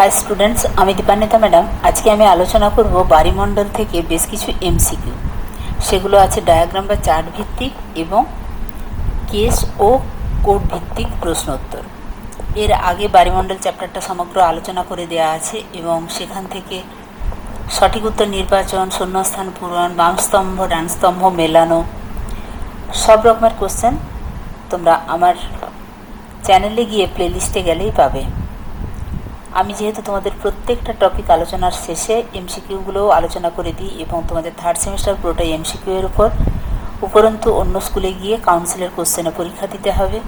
High students আমি Dipanwita madam আজকে আমি আলোচনা করব বাড়িমণ্ডল থেকে বেশ কিছু এমসিকিউ সেগুলো আছে ডায়াগ্রাম বা চার্ট ভিত্তিক এবং কেস ও কোড ভিত্তিক প্রশ্ন উত্তর এর আগে বাড়িমণ্ডল চ্যাপ্টারটা সমগ্র আলোচনা করে দেওয়া আছে এবং সেখান থেকে সঠিক উত্তর নির্বাচন, শূন্যস্থান পূরণ, বাম স্তম্ভ, ডান স্তম্ভ, মেলানো, সব রকমের কোশ্চেন তোমরা আমার চ্যানেলে গিয়ে প্লেলিস্টে গেলেই পাবে। আমি যেহেতু তোমাদের প্রত্যেকটা টপিক আলোচনার শেষে এমসিকিউগুলোও আলোচনা করে দিই এবং তোমাদের থার্ড সেমিস্টার পুরোটাই এমসিকিউ এর উপর, উপরন্তু অন্য স্কুলে গিয়ে কাউন্সিলের কোশ্চেনে পরীক্ষা দিতে হবে।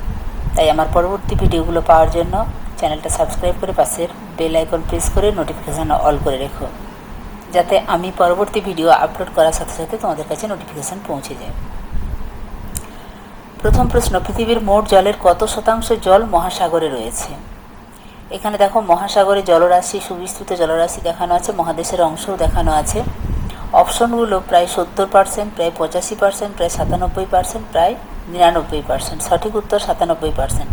তাই আমার পরবর্তী ভিডিওগুলো পাওয়ার জন্য চ্যানেলটা সাবস্ক্রাইব করে পাশের বেল আইকন প্রেস করে নোটিফিকেশান অল করে রেখো, যাতে আমি পরবর্তী ভিডিও আপলোড করার সাথে সাথে তোমাদের কাছে নোটিফিকেশান পৌঁছে যায়। প্রথম প্রশ্ন, পৃথিবীর মোট জলের কত শতাংশ জল মহাসাগরে রয়েছে? এখানে দেখো মহাসাগরে জলরাশি, সুবিস্তৃত জলরাশি দেখানো আছে, মহাদেশের অংশও দেখানো আছে। অপশনগুলো প্রায় সত্তর পার্সেন্ট প্রায় পঁচাশি পার্সেন্ট প্রায় সাতানব্বই পার্সেন্ট প্রায় নিরানব্বই পার্সেন্ট সঠিক উত্তর সাতানব্বই পার্সেন্ট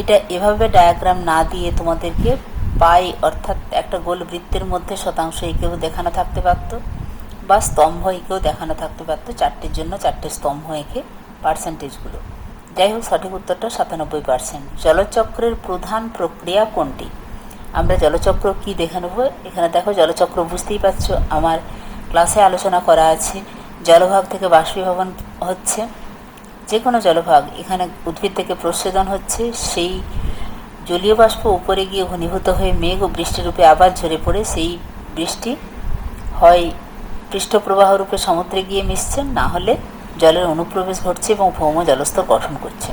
এটা এভাবে ডায়াগ্রাম না দিয়ে তোমাদেরকে পাই, অর্থাৎ একটা গোল বৃত্তের মধ্যে শতাংশ এঁকেও দেখানো থাকতে পারতো, বা স্তম্ভ এঁকেও দেখানো থাকতে পারতো, চারটের জন্য চারটে স্তম্ভ এঁকে পার্সেন্টেজগুলো যাই হোক, সঠিক উত্তরটা সাতানব্বই পার্সেন্ট জলচক্রের প্রধান প্রক্রিয়া কোনটি? আমরা জলচক্র কি দেখে নেব? এখানে দেখো, জলচক্র বুঝতেই পারছ, আমার ক্লাসে আলোচনা করা আছে। জলভাগ থেকে বাষ্পীভবন হচ্ছে যে কোনো জলভাগ এখানে উদ্ভিদ থেকে প্রচ্ছেদন হচ্ছে, সেই জলীয় বাষ্প উপরে গিয়ে ঘনীভূত হয়ে মেঘ ও বৃষ্টির রূপে আবার ঝরে পড়ে, সেই বৃষ্টি হয় পৃষ্ঠপ্রবাহ রূপে সমুদ্রে গিয়ে মিশছে, না হলে জলের অনুপ্রবেশ ঘটছে এবং ভৌম জলস্তর গঠন করছে।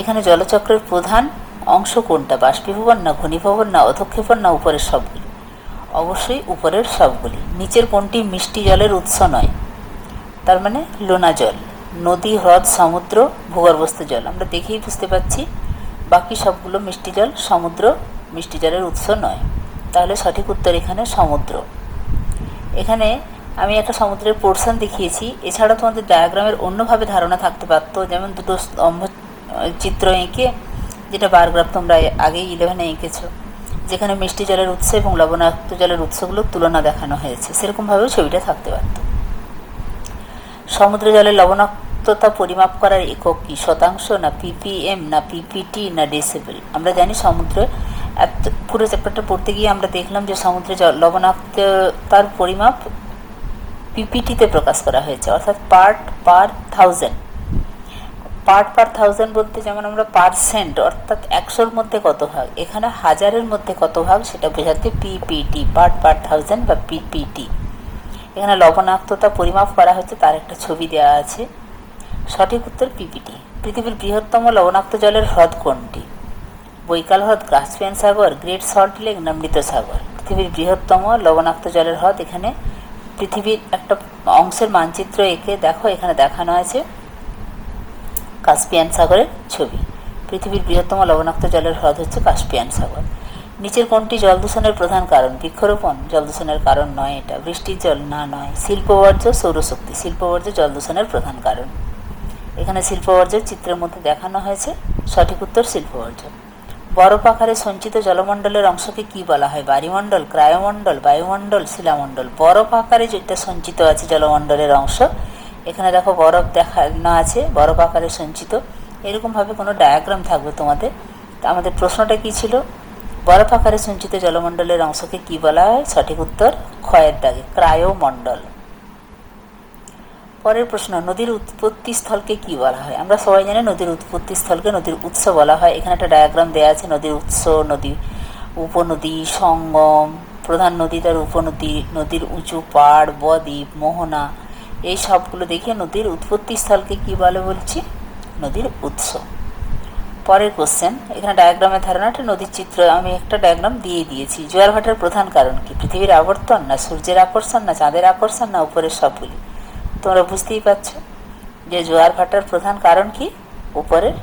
এখানে জলচক্রের প্রধান অংশ কোনটা? বাষ্পীভবন না ঘনীভবন না অধক্ষেপণ না উপরের সবগুলি? অবশ্যই উপরের সবগুলি। নিচের কোনটি মিষ্টি জলের উৎস নয়? তার মানে লোনা জল, নদী, হ্রদ, সমুদ্র, ভূগর্ভস্থ জল। আমরা দেখেই বুঝতে পারছি বাকি সবগুলো মিষ্টি জল, সমুদ্র মিষ্টি জলের উৎস নয়। তাহলে সঠিক উত্তর এখানে সমুদ্র। এখানে আমি একটা সমুদ্রের পোর্শন দেখিয়েছি। এছাড়া তোমাদের ডায়াগ্রামের অন্যভাবে ধারণা থাকতে পারতো। যেমন দুটো স্তম্ভ চিত্র এঁকে, যেটা বারগ্রাফ তোমরা আগেই ইলেভেনে এঁকেছো, যেখানে মিষ্টি জলের উৎস এবং লবণাক্ত জলের উৎসগুলোর তুলনা দেখানো হয়েছে। সেরকমভাবেও ছবিটা থাকতে পারত। সমুদ্র জলের লবণাক্ততা পরিমাপ করার একক কি? শতাংশ, না পিপিএম না পিপিটি না ডেসিবেল আমরা জানি সমুদ্রে পুরো চ্যাপ্টারটা পড়তে গিয়ে আমরা দেখলাম যে সমুদ্রে জল, লবণাক্ততার পরিমাপ পিপিটিতে প্রকাশ করা হয়েছে, অর্থাৎ part per thousand part per thousand বলতে যেমন আমরা পার্সেন্ট অর্থাৎ একশোর মধ্যে কত ভাগ, এখানে হাজারের মধ্যে কত ভাগ সেটা বোঝাতে পিপিটি পার্ট পার থাউজেন্ড বা পিপিটি এখানে লবণাক্ততা পরিমাপ করা হচ্ছে, তার একটা ছবি দেওয়া আছে। সঠিক উত্তর পিপিটি পৃথিবীর বৃহত্তম লবণাক্ত জলের হ্রদ কোনটি? বৈকাল হ্রদ কাস্পিয়ান সাগর, গ্রেট সল্ট লেক না সাগর। পৃথিবীর বৃহত্তম লবণাক্ত জলের হ্রদ এখানে পৃথিবীর একটা অংশের মানচিত্র এঁকে দেখো, এখানে দেখানো আছে কাস্পিয়ান সাগরের ছবি। পৃথিবীর বৃহত্তম লবণাক্ত জলের হ্রদ হচ্ছে কাস্পিয়ান সাগর। নিচের কোনটি জল দূষণের প্রধান কারণ, বৃক্ষরোপণ জল দূষণের কারণ নয় এটা, বৃষ্টির জল না নয় শিল্প বর্জ্য সৌরশক্তি শিল্প বর্জ্য জল দূষণের প্রধান কারণ। এখানে শিল্পবর্জ্যের চিত্রের মধ্যে দেখানো হয়েছে সঠিক উত্তর শিল্পবর্জ্য। বরফ আকারে সঞ্চিত জলমণ্ডলের অংশকে কি বলা হয়? বায়ুমণ্ডল ক্রায়মণ্ডল, বায়ুমণ্ডল, শিলামণ্ডল। বরফ আকারে যেটা সঞ্চিত আছে জলমণ্ডলের অংশ, এখানে দেখো বরফ দেখানো আছে বরফ আকারে সঞ্চিত। এরকমভাবে কোনো ডায়াগ্রাম থাকবে তোমাদের। তা আমাদের প্রশ্নটা কি ছিল? বরফ আকারে সঞ্চিত জলমণ্ডলের অংশকে কি বলা হয়? সঠিক উত্তর, ক্ষয়ের দাগে, ক্রায়োমণ্ডল। পরের প্রশ্ন, নদীর উৎপত্তি স্থলকে কি বলা হয়? আমরা সবাই জানি নদীর উৎপত্তি স্থলকে নদীর উৎস বলা হয়। এখানে একটা ডায়াগ্রাম দেওয়া আছে, নদীর উৎস, নদী, উপনদী, সঙ্গম, প্রধান নদী তার উপনদী, নদীর উঁচু পাড়, বদ্বীপ, মোহনা, এই সবগুলো দেখে নদীর উৎপত্তি স্থলকে কি বলে বলছি? নদীর উৎস। পরের কোশ্চেন এখানে ডায়াগ্রামের ধারণাটা নদীর চিত্র, আমি একটা ডায়াগ্রাম দিয়ে দিয়েছি। জোয়ার ভাটার প্রধান কারণ কি? পৃথিবীর আবর্তন না সূর্যের আকর্ষণ না চাঁদের আকর্ষণ না উপরের সবগুলি? তোমরা বুঝতেই পারছ যে জোয়ার ভাটার প্রধান কারণ কি? উপরের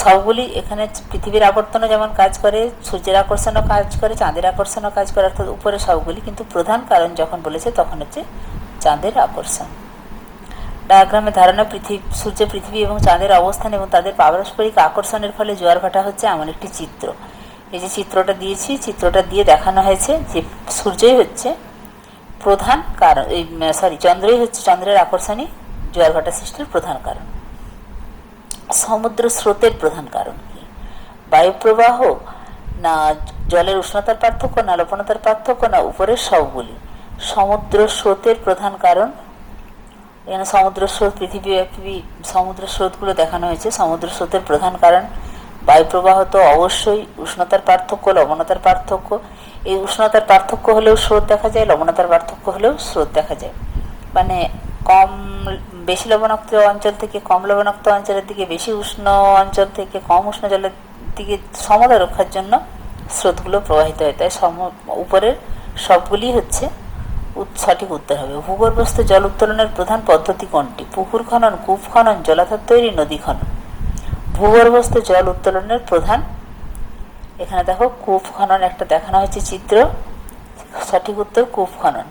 সবগুলি এখানে পৃথিবীর আবর্তনও যেমন কাজ করে, সূর্যের আকর্ষণও কাজ করে, চাঁদের আকর্ষণও কাজ করে, অর্থাৎ উপরে সবগুলি কিন্তু প্রধান কারণ যখন বলেছে তখন হচ্ছে চাঁদের আকর্ষণ। ডায়াগ্রামের ধারণা পৃথিবী, সূর্য পৃথিবী এবং চাঁদের অবস্থান এবং তাদের পারস্পরিক আকর্ষণের ফলে জোয়ার ভাটা হচ্ছে এমন একটি চিত্র। এই যে চিত্রটা দিয়েছি, চিত্রটা দিয়ে দেখানো হয়েছে যে সূর্যই হচ্ছে প্রধান কারণ, এই সরি চন্দ্রই হচ্ছে, চন্দ্রের আকর্ষণই জোয়ার ভাটা সৃষ্টির প্রধান কারণ। সমুদ্র স্রোতের প্রধান কারণ কি? বায়ুপ্রবাহ না জলের উষ্ণতার পার্থক্য, না লবণতার পার্থক্য, না উপরের সবগুলি সমুদ্র স্রোতের প্রধান কারণ? এখানে সমুদ্র স্রোত পৃথিবীব্যাপী সমুদ্র স্রোতগুলো দেখানো হয়েছে। সমুদ্র স্রোতের প্রধান কারণ বায়ুপ্রবাহ তো অবশ্যই উষ্ণতার পার্থক্য, লবণতার পার্থক্য। এই উষ্ণতার পার্থক্য হলেও স্রোত দেখা যায়, লবণতার পার্থক্য হলেও স্রোত দেখা যায়। মানে কম, বেশি লবণাক্ত অঞ্চল থেকে কম লবণাক্ত অঞ্চলের দিকে, বেশি উষ্ণ অঞ্চল থেকে কম উষ্ণ জলের দিকে সমতা রক্ষার জন্য স্রোতগুলো প্রবাহিত হয়। তাই সম, উপরের সবগুলি হচ্ছে সঠিক উত্তর হবে। ভূগর্ভস্থ জল উত্তোলনের প্রধান পদ্ধতি কোনটি? পুকুর খনন, কূপ খনন, জলাধার তৈরি, নদী খনন। ভূগর্ভস্থ জল উত্তোলনের প্রধান। এখানে দেখো, কূপ খনন একটা দেখানো হয়েছে চিত্র। সঠিক উত্তর, কূপ খনন।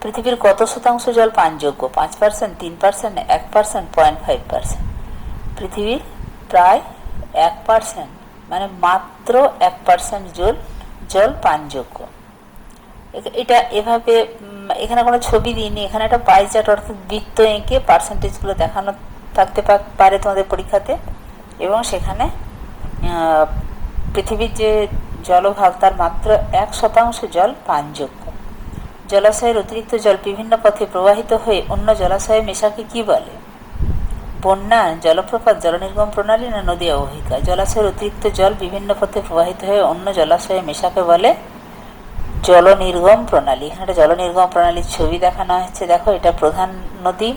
পৃথিবীর কত শতাংশ জল পানযোগ্য? পাঁচ পার্সেন্ট তিন পার্সেন্ট এক পার্সেন্ট পয়েন্ট ফাইভ পার্সেন্ট পৃথিবীর প্রায় এক পার্সেন্ট মানে মাত্র এক পার্সেন্ট জল জল পানযোগ্য। এটা এভাবে এখানে কোনো ছবি দিইনি। এখানে একটা পাই অর্থাৎ বৃত্ত এঁকে পার্সেন্টেজগুলো দেখানো থাকতে পারে তোমাদের পরীক্ষাতে। এবং সেখানে পৃথিবীর যে জলভাগ, তার মাত্র এক শতাংশ জল পানযোগ্য। জলাশয়ের অতিরিক্ত জল বিভিন্ন পথে প্রবাহিত হয়ে অন্য জলাশয়ে মেশাকে কি বলে? বন্যা, জলপ্রপাত, জলনির্গম প্রণালী না নদী অবহিকা? জলাশয়ের অতিরিক্ত জল বিভিন্ন পথে প্রবাহিত হয়ে অন্য জলাশয়ে মেশাকে বলে জলনির্গম প্রণালী। এখানে জল নির্গম প্রণালীর ছবি দেখানো হচ্ছে দেখো, এটা প্রধান নদী।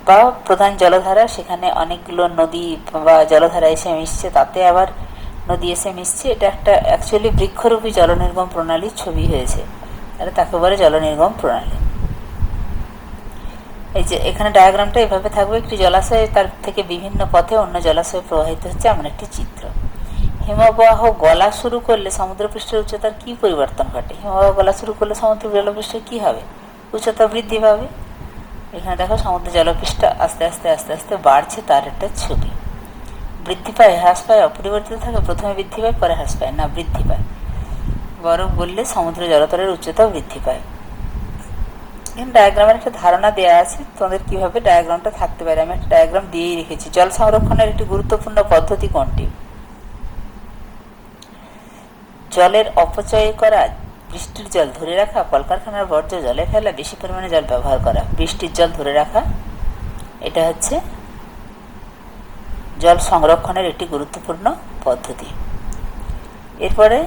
বা প্রধান জলধারা, সেখানে অনেকগুলো নদী বা জলধারা এসে মিশছে, তাতে আবার নদী এসে মিশছে। এটা একটা অ্যাকচুয়ালি বৃক্ষরূপী জল নির্গম প্রণালীর ছবি হয়েছে। তাহলে তাকে বলে জল নির্গম প্রণালী। এই যে, এখানে ডায়াগ্রামটা এভাবে থাকবে, একটি জলাশয় তার থেকে বিভিন্ন পথে অন্য জলাশয়ে প্রবাহিত হচ্ছে এমন একটি চিত্র। হিমবাহ গলা শুরু করলে সমুদ্রপৃষ্ঠের উচ্চতার কি পরিবর্তন ঘটে? হিমবাহ গলা শুরু করলে সমুদ্র জলপৃষ্ঠের কি হবে? উচ্চতা বৃদ্ধি পাবে? এখানে দেখো সমুদ্র জলপৃষ্ঠ আস্তে আস্তে আস্তে আস্তে বাড়ছে তার একটা ছবি। বৃদ্ধি পায়, হ্রাস পায়, অপরিবর্তিত থাকে, প্রথমে বৃদ্ধি পায়, পরে হ্রাস পায়। না, বৃদ্ধি পায়। বরফ বললে সমুদ্র জলতলের উচ্চতাও বৃদ্ধি পায়। এখানে ডায়াগ্রামের একটা ধারণা দেওয়া আছে, তোমাদের কীভাবে ডায়াগ্রামটা থাকতে পারে? আমি একটা ডায়াগ্রাম দিয়েই রেখেছি। জল সংরক্ষণের একটি গুরুত্বপূর্ণ পদ্ধতি কোনটি? জলের অপচয় করা বৃষ্টির জল ধরে রাখা, কলকারখানার বর্জ্য জলে ফেলা, বেশি পরিমাণে জল ব্যবহার করা। বৃষ্টির জল ধরে রাখা, এটা হচ্ছে জল সংরক্ষণের একটি গুরুত্বপূর্ণ পদ্ধতি। এরপরে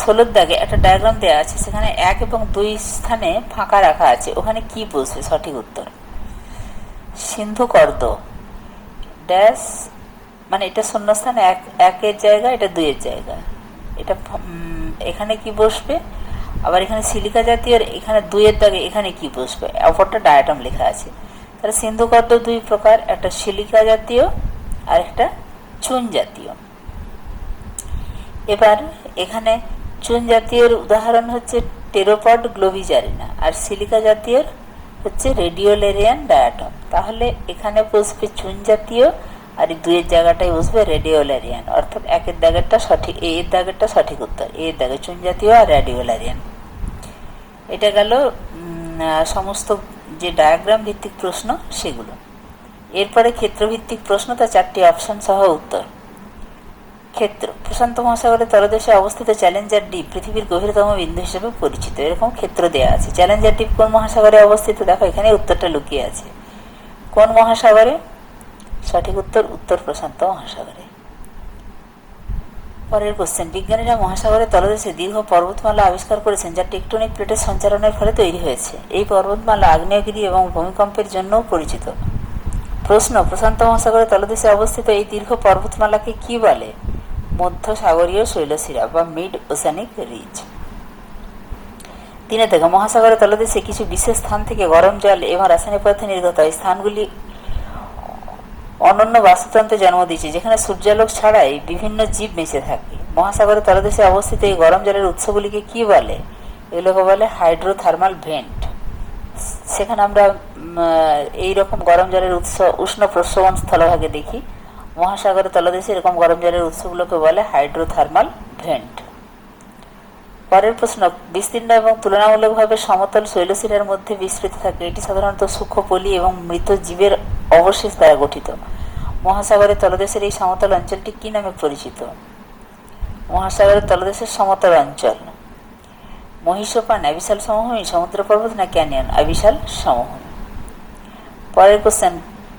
ষোলোর দাগে একটা ডায়াগ্রাম দেওয়া আছে, সেখানে এক এবং দুই স্থানে ফাঁকা রাখা আছে। ওখানে কি বসবে সঠিক উত্তর। সিন্ধু কর্দ। ড্যাশ মানে এটা শূন্যস্থান এক, একের জায়গা, এটা দুইয়ের জায়গা। এটা এখানে কি বসবে? আবার এখানে সিলিকা জাতীয় এখানে দুইয়ের দাগে এখানে কি বসবে? অপরটা ডায়াটম লেখা আছে। তাহলে সিন্ধু সিন্ধুকর্দ দুই প্রকার, একটা সিলিকা জাতীয় আর একটা চুন জাতীয়। এবার এখানে চুন জাতীয়র উদাহরণ হচ্ছে টেরোপড গ্লোবিজারিনা আর সিলিকা জাতীয়র হচ্ছে রেডিওলেরিয়ান ডায়াটম তাহলে এখানে বসবে চুন জাতীয় আর এই দুইয়ের জায়গাটায় বসবে রেডিওলারিয়ান অর্থাৎ একের দাগেরটা সঠিক এর দাগেরটা সঠিক উত্তর। এর দাগের চুন জাতীয় আর রেডিওলারিয়ান এটা গেল সমস্ত যে ডায়াগ্রাম ভিত্তিক প্রশ্ন সেগুলো। এরপরে ক্ষেত্রভিত্তিক প্রশ্ন, তার চারটি অপশন সহ উত্তর। ক্ষেত্র, প্রশান্ত মহাসাগরের তলদেশে অবস্থিত চ্যালেঞ্জার দ্বীপ পৃথিবীর গভীরতম বিন্দু হিসেবে পরিচিত। এরকম ক্ষেত্র দেওয়া আছে। চ্যালেঞ্জার দ্বীপ কোন মহাসাগরে অবস্থিত? দেখো, এখানে উত্তরটা লুকিয়ে আছে। কোন মহাসাগরে? সঠিক উত্তর উত্তর প্রশান্ত মহাসাগরে। পরের কোশ্চেন বিজ্ঞানীরা মহাসাগরের তলদেশে দীর্ঘ পর্বতমালা আবিষ্কার করেছেন যা টেকটনিক প্লেটের সঞ্চালনের ফলে তৈরি হয়েছে। এই পর্বতমালা আগ্নেয়গিরি এবং ভূমিকম্পের জন্যও পরিচিত। প্রশ্ন, প্রশান্ত মহাসাগরের তলদেশে অবস্থিত এই দীর্ঘ পর্বতমালাকে কি বলে? মধ্য সাগরীয় শৈলশিরা বা মিড ওসানিক রিজ। তিনে থেকে মহাসাগরের তলদেশে কিছু বিশেষ স্থান থেকে গরম জল এবং রাসায়নিক পদার্থ নির্গত। স্থানগুলি অনন্য বাস্তুতন্ত্রে জন্ম দিয়েছে, যেখানে সূর্যালোক ছাড়াই বিভিন্ন জীব বেঁচে থাকে। মহাসাগরের তলদেশে অবস্থিত এই গরম জলের উৎসগুলিকে কি বলে? এগুলোকে বলে হাইড্রোথার্মাল ভেন্ট। সেখানে আমরা এই রকম গরম জলের উৎস, উষ্ণ প্রশ্রবণ স্থলভাগে দেখি। মহাসাগরের তলদেশে এরকম গরম জলের উৎসগুলোকে বলে হাইড্রোথার্মাল ভেন্ট। পরের প্রশ্ন, বিস্তীর্ণ এবং তুলনামূলকভাবে সমতল শৈলশিলার মধ্যে বিস্তৃত থাকে। এটি সাধারণত সূক্ষ্ম পলি এবং মৃত জীবের অবশেষ দ্বারা গঠিত। মহাসাগরের তলদেশের এই সমতল অঞ্চলটি কি নামে পরিচিত? মহাসাগরের তলদেশের সমতল অঞ্চল। মহিষপান অবিশাল সমভূমি সমুদ্র পর্বত না ক্যানিয়ন অবিশাল সমভূমি। পরের কোশ্চেন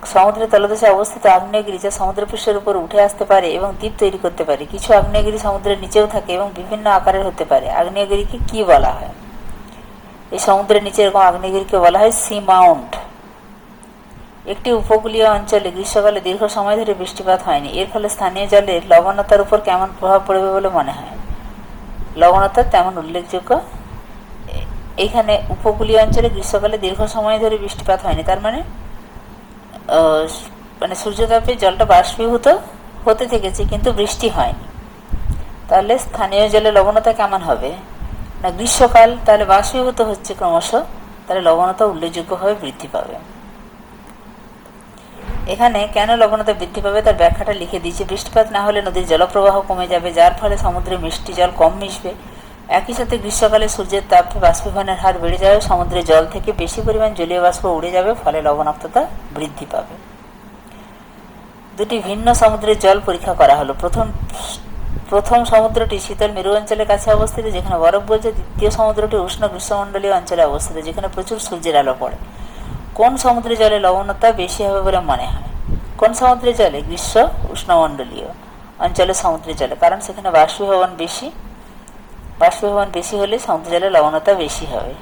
সমুদ্রের তলদেশে অবস্থিত আগ্নেয়গিরি যা সমুদ্রপৃষ্ঠের উপর উঠে আসতে পারে এবং দ্বীপ তৈরি করতে পারে। কিছু আগ্নেয়গিরি সমুদ্রের নিচেও থাকে এবং বিভিন্ন আকারের হতে পারে। আগ্নেয়গিরিকে কি বলা হয়? এই সমুদ্রের নিচে এরকম আগ্নেয়গিরিকে বলা হয় সি মাউন্ট। একটি উপকূলীয় অঞ্চলে গ্রীষ্মকালে দীর্ঘ সময় ধরে বৃষ্টিপাত হয়নি। এর ফলে স্থানীয় জলের লবণতার উপর কেমন প্রভাব পড়বে বলে মনে হয়? লবণতা তেমন উল্লেখযোগ্য। এখানে উপকূলীয় অঞ্চলে গ্রীষ্মকালে দীর্ঘ সময় ধরে বৃষ্টিপাত হয়নি। তার মানে মানে সূর্যতাপে জলটা বাষ্পীভূত হতে থেকেছে, কিন্তু বৃষ্টি হয়নি। তাহলে স্থানীয় জলে লবণতা কেমন হবে? না গ্রীষ্মকাল, তাহলে বাষ্পীভূত হচ্ছে ক্রমশ, তাহলে লবণতা উল্লেখযোগ্যভাবে বৃদ্ধি পাবে। এখানে কেন লবণতা বৃদ্ধি পাবে তার ব্যাখ্যাটা লিখে দিয়েছে। বৃষ্টিপাত না হলে নদীর জলপ্রবাহ কমে যাবে, যার ফলে সমুদ্রে মিষ্টি জল কম মিশবে। একই সাথে গ্রীষ্মকালে সূর্যের তাপ বাষ্পীভবনের হার বেড়ে যাবে সমুদ্রের জল থেকে বেশি পরিমাণ জলীয় বাষ্প উড়ে যাবে, ফলে লবণাক্ততা বৃদ্ধি পাবে। দুটি ভিন্ন সমুদ্রের জল পরীক্ষা করা হলো। প্রথম প্রথম সমুদ্রটি শীতল মেরু অঞ্চলের কাছে অবস্থিত, যেখানে বরফ বলছে দ্বিতীয় সমুদ্রটি উষ্ণ গ্রীষ্মমণ্ডলীয় অঞ্চলে অবস্থিত, যেখানে প্রচুর সূর্যের আলো পড়ে। কোন সমুদ্রের জলে লবণতা বেশি হবে বলে মনে হয়? কোন সমুদ্রের জলে গ্রীষ্ম উষ্ণমণ্ডলীয় অঞ্চলে সমুদ্রের জলে? কারণ সেখানে বাষ্পীভবন বেশি বাষ্পীভবন বেশি হলে সমুদ্র জলে লবণতা বেশি হবে।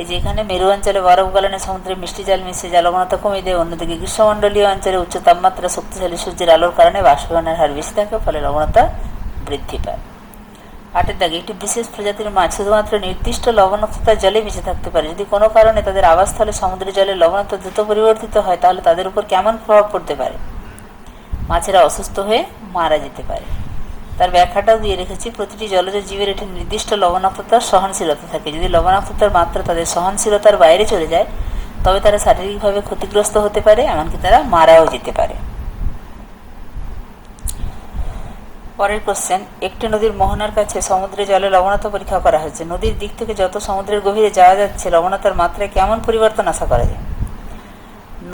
এই যে এখানে মেরু অঞ্চলে বরফ গলনে সমুদ্রে মিষ্টি জল মিশে যা লবণতা কমিয়ে দেয়, অন্যদিকে গ্রীষ্মমণ্ডলীয় অঞ্চলে উচ্চ তাপমাত্রা শক্তিশালী সূর্যের আলোর কারণে বাষ্পীভবনের হার বেশি থাকে, ফলে লবণতা বৃদ্ধি পায়। আটের দাগে, একটি বিশেষ প্রজাতির মাছ শুধুমাত্র নির্দিষ্ট লবণাক্ততার জলে বেঁচে থাকতে পারে। যদি কোনো কারণে তাদের আবাসস্থলে সমুদ্রের জলে লবণাক্ত দ্রুত পরিবর্তিত হয়, তাহলে তাদের উপর কেমন প্রভাব পড়তে পারে? মাছেরা অসুস্থ হয়ে মারা যেতে পারে। তার ব্যাখ্যাটাও দিয়ে রেখেছি, প্রতিটি জলজ জীবের একটি নির্দিষ্ট লবণাক্ততার সহনশীলতা থাকে। যদি লবণাক্ততার মাত্রা তাদের সহনশীলতার বাইরে চলে যায়, তবে তারা শারীরিকভাবে ক্ষতিগ্রস্ত হতে পারে, এমনকি তারা মারাও যেতে পারে। পরের কোশ্চেন একটি নদীর মোহনার কাছে সমুদ্রে জলে লবণতা পরীক্ষা করা হয়েছে। নদীর দিক থেকে যত সমুদ্রের গভীরে যাওয়া যাচ্ছে লবণতার মাত্রায় কেমন পরিবর্তন আশা করা যায়?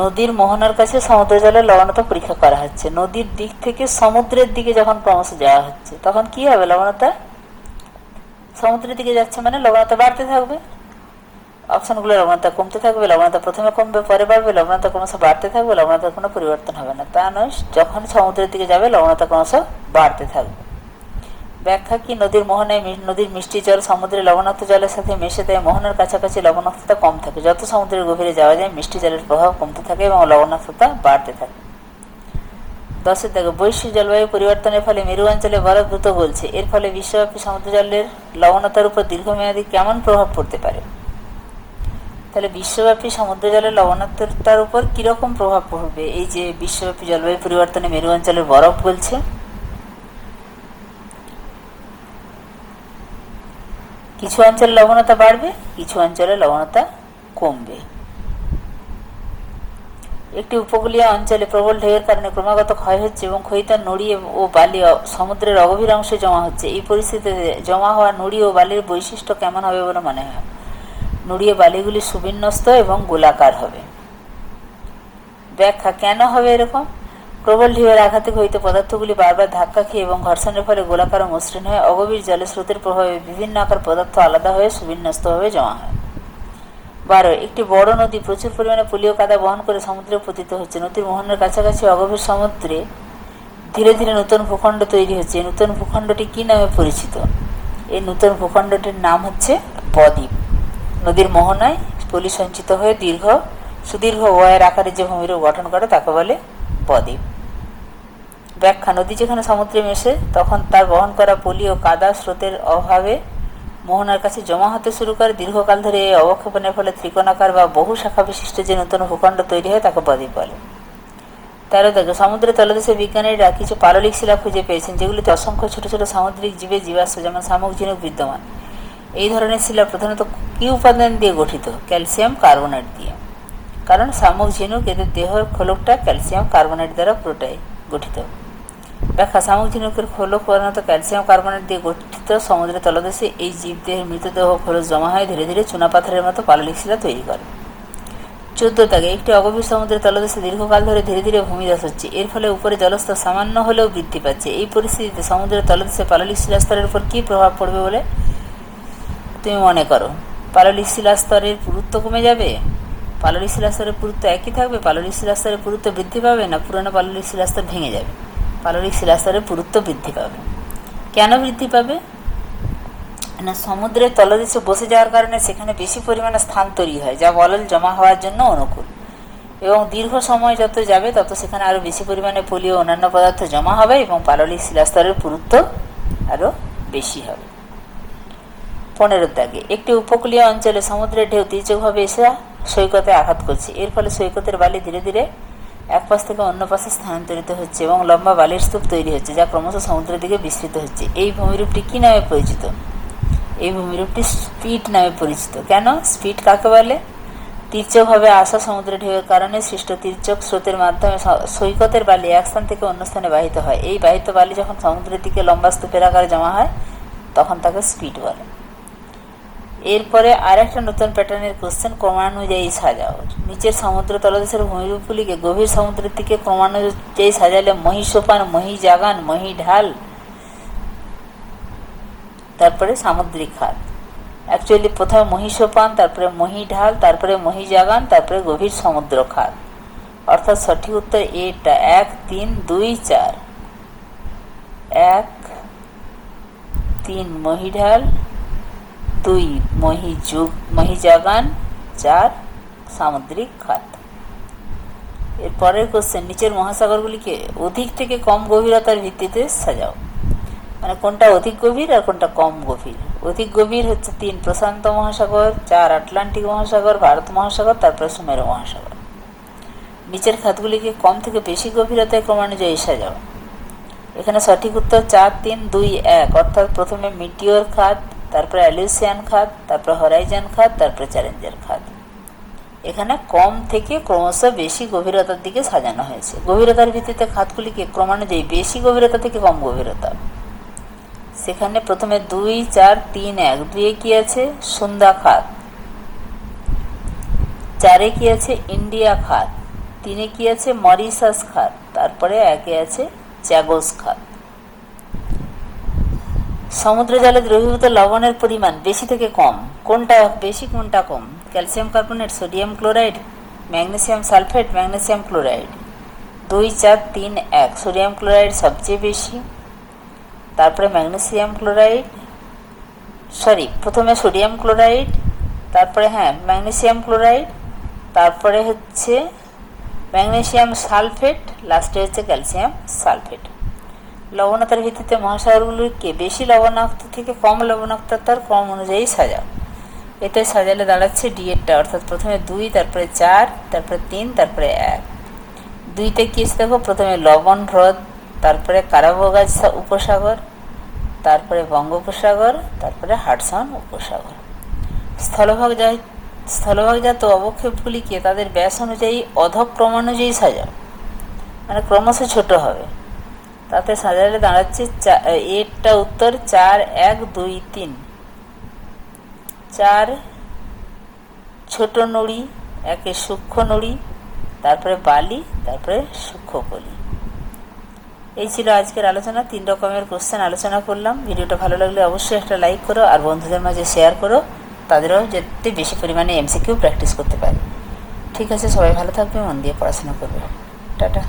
নদীর মোহনার কাছে সমুদ্র জলের লবণতা পরীক্ষা করা হচ্ছে। নদীর দিক থেকে সমুদ্রের দিকে যখন ক্রমশ যাওয়া হচ্ছে, তখন কি হবে লবণতা সমুদ্রের দিকে যাচ্ছে মানে লবণতা বাড়তে থাকবে। অপশনগুলো লবণতা কমতে থাকবে লবণতা প্রথমে কমবে, পরে বাড়বে লবণতা ক্রমশ বাড়তে থাকবে লবণতার কোনো পরিবর্তন হবে না। তা নয়, যখন সমুদ্রের দিকে যাবে লবণতা ক্রমশ বাড়তে থাকবে। ব্যাখ্যা কি নদীর মোহনায় নদীর মিষ্টি জল সমুদ্রের লবণাক্ত জলের সাথে মিশে দেয়? মোহনার কাছাকাছি লবণাক্ততা কম থাকে। যত সমুদ্রের গভীরে যাওয়া যায়, মিষ্টি জলের প্রভাব কমতে থাকে এবং লবণাক্ততা বাড়তে থাকে। দশের দেখো, বৈশ্বিক জলবায়ু পরিবর্তনের ফলে মেরু অঞ্চলে বরফ দ্রুত বলছে এর ফলে বিশ্বব্যাপী সমুদ্র জলের লবণতার উপর দীর্ঘমেয়াদী কেমন প্রভাব পড়তে পারে? তাহলে বিশ্বব্যাপী সমুদ্র জলের লবণাক্ততার উপর কীরকম প্রভাব পড়বে? এই যে বিশ্বব্যাপী জলবায়ু পরিবর্তনে মেরু অঞ্চলের বরফ বলছে কিছু অঞ্চলে লবণতা বাড়বে, কিছু অঞ্চলে লবণতা কমবে। একটি উপকূলীয় অঞ্চলে প্রবল ঢেউয়ের কারণে ক্রমাগত ক্ষয় হচ্ছে এবং ক্ষয়িতার নুড়ি ও বালি সমুদ্রের অগভীর অংশে জমা হচ্ছে। এই পরিস্থিতিতে জমা হওয়া নুড়ি ও বালির বৈশিষ্ট্য কেমন হবে বলে মনে হয়? নুড়ি ও বালিগুলি সুবিন্যস্ত এবং গোলাকার হবে। ব্যাখ্যা কেন হবে এরকম? প্রবল ঢেউয়ের আঘাতে ঘটিত পদার্থগুলি বারবার ধাক্কা খেয়ে এবং ঘর্ষণের ফলে গোলাকার মসৃণ হয়ে অগভীর জলের স্রোতের প্রভাবে বিভিন্ন আকার পদার্থ আলাদা হয়ে সুবিন্যস্তভাবে জমা হয়। বারো, একটি বড় নদী প্রচুর পরিমাণে পুলীয় কাদা বহন করে সমুদ্রে পতিত হচ্ছে। নদীর মোহনের কাছাকাছি অগভীর সমুদ্রে ধীরে ধীরে নতুন ভূখণ্ড তৈরি হচ্ছে। এই নতুন ভূখণ্ডটি কী নামে পরিচিত? এই নতুন ভূখণ্ডটির নাম হচ্ছে বদ্বীপ। নদীর মোহনায় পলি সঞ্চিত হয়ে দীর্ঘ, সুদীর্ঘ ওয়ার আকারে যে ভূমিরূপ গঠন করে তাকে বলে বদ্বীপ ব্যাখ্যা, নদী যেখানে সমুদ্রে মেশে, তখন তার বহন করা পলি ও কাদা স্রোতের অভাবে মোহনার কাছে জমা হতে শুরু করে। দীর্ঘকাল ধরে এই অবক্ষেপণের ফলে ত্রিকোণাকার বা বহু শাখা বিশিষ্ট যে নতুন ভূখণ্ড তৈরি হয়, তাকে বদ্বীপ বলে। তেরো দেখো সমুদ্রের তলদেশে বিজ্ঞানীরা কিছু পাললিক শিলা খুঁজে পেয়েছেন, যেগুলিতে অসংখ্য ছোট ছোট সামুদ্রিক জীবে জীবাশ্ম, যেমন শামুক, ঝিনুক বিদ্যমান। এই ধরনের শিলা প্রধানত কি উপাদান দিয়ে গঠিত? ক্যালসিয়াম কার্বনেট দিয়ে। কারণ শামুক ঝিনুক এদের দেহর খোলকটা ক্যালসিয়াম কার্বনেট দ্বারা পুরোটাই গঠিত। ব্যাখ্যা শামুকঝিনুকের খোলক প্রধানত ক্যালসিয়াম কার্বনেট দিয়ে গঠিত সমুদ্রের তলদেশে এই জীবদেহের মৃতদেহ খোলস জমা হয় ধীরে ধীরে চুনাপাথরের মতো পাললিক শিলা তৈরি করে। চোদ্দ দাগে একটি অগভীর সমুদ্রের তলদেশে দীর্ঘকাল ধরে ধীরে ধীরে ভূমিধস হচ্ছে। এর ফলে উপরে জলস্তর সামান্য হলেও বৃদ্ধি পাচ্ছে। এই পরিস্থিতিতে সমুদ্রের তলদেশে পাললিক শিলাস্তরের উপর কী প্রভাব পড়বে বলে তুমি মনে করো? পাললিক শিলাস্তরের পুরুত্ব কমে যাবে? পাললিক শিলাস্তরের পুরুত্ব একই থাকবে পাললিক শিলাস্তরের পুরুত্ব বৃদ্ধি পাবে না পুরনো পাললিক শিলাস্তর ভেঙে যাবে? পাললিক শিলাস্তরের পুরুত্ব বৃদ্ধি পাবে। কেন বৃদ্ধি পাবে? না সমুদ্রের তলদেশে বসে যাওয়ার কারণে সেখানে বেশি পরিমাণে স্থান তৈরি হয়, যা বলল জমা হওয়ার জন্য অনুকূল। এবং দীর্ঘ সময় যত যাবে, তত সেখানে আরও বেশি পরিমাণে পলি ও অন্যান্য পদার্থ জমা হবে এবং পাললিক শিলাস্তরের পুরুত্ব আরও বেশি হবে। পনেরো দাগে, একটি উপকূলীয় অঞ্চলে সমুদ্রের ঢেউ তীর্যকভাবে এসে সৈকতে আঘাত করছে। এর ফলে সৈকতের বালি ধীরে ধীরে এক পাশ থেকে অন্য পাশে স্থানান্তরিত হচ্ছে এবং লম্বা বালির স্তূপ তৈরি হচ্ছে, যা ক্রমশ সমুদ্রের দিকে বিস্তৃত হচ্ছে। এই ভূমিরূপটি কী নামে পরিচিত? এই ভূমিরূপটি স্পিড নামে পরিচিত। কেন? স্পিড কাকে বলে? তীর্যকভাবে আসা সমুদ্রের ঢেউয়ের কারণে সৃষ্ট তীর্যক স্রোতের মাধ্যমে সৈকতের বালি এক স্থান থেকে অন্য স্থানে বাহিত হয়। এই বাহিত বালি যখন সমুদ্রের দিকে লম্বা স্তূপের আকারে জমা হয়, তখন তাকে স্পিড বলে। এরপরে আরেকটা নতুন প্যাটার্নের কোশ্চেন ক্রমানুযায়ী সাজাও নিচের সমুদ্র তলদেশের ভূমিরূপগুলিকে গভীর সমুদ্রের দিকে ক্রমানুযায়ী সাজালে মহিষোপান মহি জাগান মহি ঢাল তারপরে সামুদ্রিক খাত অ্যাকচুয়ালি প্রথমে মহিষোপান, তারপরে মহি ঢাল তারপরে মহি জাগান তারপরে গভীর সমুদ্র খাত অর্থাৎ সঠিক উত্তর এটা। এক, তিন, দুই, চার। এক, তিন, মহিঢাল দুই মহি যুগ মহিজাগান চার সামুদ্রিক খাত। এর পরের কোশ্চেন নিচের মহাসাগরগুলিকে অধিক থেকে কম গভীরতার ভিত্তিতে সাজাও। মানে কোনটা অধিক গভীর আর কোনটা কম গভীর? অধিক গভীর হচ্ছে তিন প্রশান্ত মহাসাগর, চার আটলান্টিক মহাসাগর, ভারত মহাসাগর তারপরে সুমেরু মহাসাগর। নিচের খাতগুলিকে কম থেকে বেশি গভীরতায় ক্রমানুযায়ী সাজাও। এখানে সঠিক উত্তর চার, তিন, দুই, এক, অর্থাৎ প্রথমে মিটিওর খাত তারপরে অ্যালিউসিয়ান খাত, তারপরে হরাইজান খাত, তারপরে চ্যালেঞ্জার খাত। এখানে কম থেকে ক্রমশ বেশি গভীরতার দিকে সাজানো হয়েছে। গভীরতার ভিত্তিতে খাতগুলিকে ক্রমানুযায়ী বেশি গভীরতা থেকে কম গভীরতা। সেখানে প্রথমে দুই, চার, তিন, এক দুইয়ে কি আছে? সন্ধ্যা খাত। চারে কি আছে? ইন্ডিয়া খাত। তিনে কি আছে? মরিশাস খাত। তারপরে একে আছে চ্যাগোস খাত। সমুদ্র জলে দ্রবীভূত লবণের পরিমাণ বেশি থেকে কম। কোনটা বেশি, কোনটা কম? Calcium carbonate, sodium chloride, magnesium sulphate, magnesium chloride. দুই, চার, তিন, এক। সোডিয়াম ক্লোরাইড সবচেয়ে বেশি। তারপরে ম্যাগনেসিয়াম ক্লোরাইড। সরি, প্রথমে সোডিয়াম ক্লোরাইড, তারপরে হ্যাঁ ম্যাগনেসিয়াম ক্লোরাইড, তারপরে হচ্ছে ম্যাগনেসিয়াম সালফেট, লাস্টে হচ্ছে ক্যালসিয়াম সালফেট। লবণতার ভিত্তিতে মহাসাগরগুলিকে বেশি লবণাক্ত থেকে কম লবণাক্ততার ক্রম অনুযায়ী সাজাও। এতে সাজালে দাঁড়াচ্ছে ডিএরটা অর্থাৎ প্রথমে দুই, তারপরে চার, তারপরে তিন, তারপরে এক। দুইতে কি আছে দেখো? প্রথমে লবণ হ্রদ, তারপরে কারাবগাজ উপসাগর, তারপরে বঙ্গোপসাগর, তারপরে হাডসন উপসাগর। স্থলভাগ যায় স্থলভাগজাত অবক্ষেপগুলিকে তাদের ব্যাস অনুযায়ী অধক্রমানুযায়ী সাজাও। মানে ক্রমশ ছোট হবে। তাতে সাজালে দাঁড়াচ্ছে এরটা উত্তর চার, এক, দুই, তিন। চার, ছোট নড়ি, একে সূক্ষ্ম নড়ি, তারপরে বালি, তারপরে সূক্ষ্ম কলি। এই ছিল আজকের আলোচনা, তিন রকমের কোশ্চেন আলোচনা করলাম। ভিডিওটা ভালো লাগলে অবশ্যই একটা লাইক করো আর বন্ধুদের মাঝে শেয়ার করো। তাদেরও যাতে বেশি পরিমাণে এমসিকিউ প্র্যাকটিস করতে পারে। ঠিক আছে, সবাই ভালো থাকবে, মন দিয়ে পড়াশোনা করবে। টাটা।